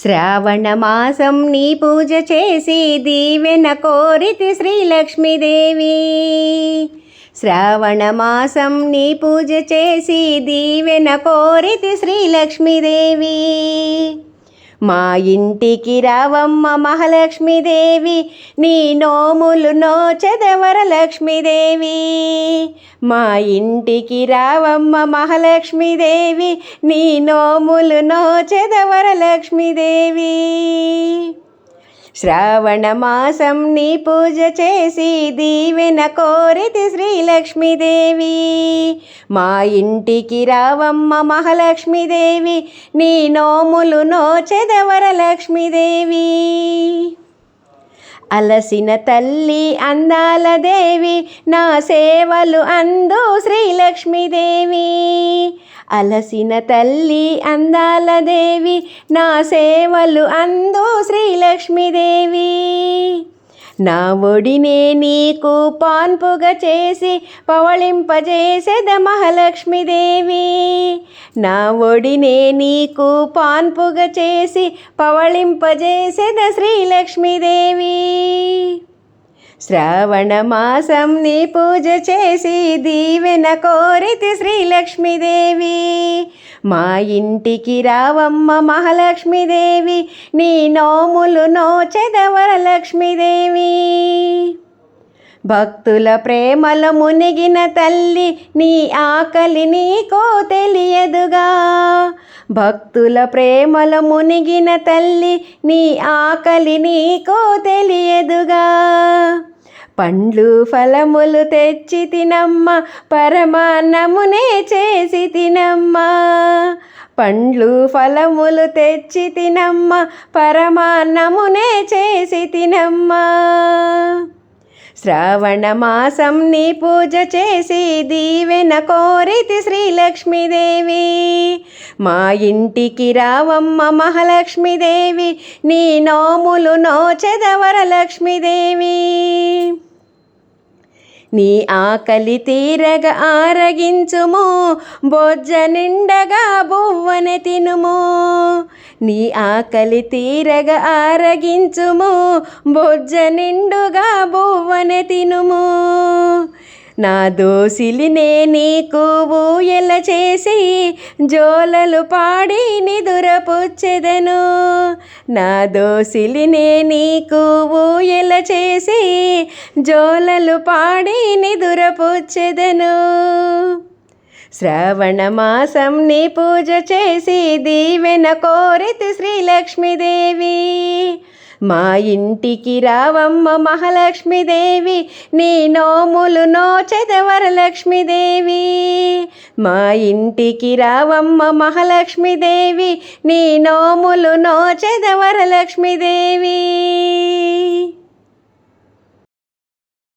శ్రావణ మాసం నీ పూజ చేసి దీవెన కోరితి శ్రీలక్ష్మీదేవి. శ్రావణ మాసం నీ పూజ చేసి దీవెన కోరితి శ్రీలక్ష్మీదేవి. మా ఇంటికి రావమ్మ మహాలక్ష్మీదేవి నీ నోములు నోచెదవర లక్ష్మీదేవి? మా ఇంటికి రావమ్మ మహాలక్ష్మీదేవి నీ నోములు నోచెదవర లక్ష్మీదేవి? శ్రావణ మాసం నీ పూజ చేసి దీవెన కోరితి శ్రీలక్ష్మీదేవి. మా ఇంటికి రావమ్మ మహాలక్ష్మీదేవి నీ నోములు నోచెదవర లక్ష్మీదేవి అలసిన తల్లి అందాల దేవి నా సేవలు అందు శ్రీలక్ష్మీదేవి. అలసిన తల్లి అందాల దేవి నా సేవలు అందు శ్రీలక్ష్మీదేవి. నా ఒడినే నీకు పాన్పుగా చేసి పవళింపజేసేద మహాలక్ష్మీదేవి. నా ఒడినే నీకు పాన్పుగా చేసి పవళింపజేసేద శ్రీలక్ష్మీదేవి. శ్రావణ మాసం నీ పూజ చేసి దీవెన కోరితి శ్రీలక్ష్మీదేవి. మా ఇంటికి రావమ్మ మహాలక్ష్మీదేవి నీ నోములు నోచెదవర లక్ష్మీదేవి. భక్తుల ప్రేమల మునిగిన తల్లి నీ ఆకలి నీకో తెలియదుగా. భక్తుల ప్రేమల మునిగిన తల్లి నీ ఆకలి నీకో తెలియదుగా. పండ్లు ఫలములు తెచ్చి తినమ్మ పరమాన్నమునే చేసి తినమ్మ. పండ్లు ఫలములు తెచ్చి తినమ్మ పరమాన్నమునే చేసి తినమ్మ. శ్రావణ మాసం నీ పూజ చేసి దీవెన కోరితి శ్రీలక్ష్మీదేవి. మా ఇంటికి రావమ్మ మహాలక్ష్మీదేవి నీ నోములు నోచెదవర లక్ష్మీదేవి నీ ఆకలి తీరగ ఆరగించుము బొజ్జ నిండగా బువ్వన తినుము. నీ ఆకలి తీరగ ఆరగించుము బొజ్జ నిండుగా బువ్వన తినుము. నా దోసిలినే నీకు ఊయల చేసి జోలలు పాడి నిదురపుచ్చెదను నా దోసిలినే నీకు ఊయల చేసి జోలలు పాడి నిదురపుచ్చెదను శ్రావణ మాసం నీ పూజ చేసి దీవెన కోరితి శ్రీలక్ష్మీదేవి. మా ఇంటికి రావమ్మ మహాలక్ష్మీదేవి నీ నోములు నోచెదవర మా ఇంటికి రావమ్మ మహాలక్ష్మీదేవి నీ నోములు నోచెదవర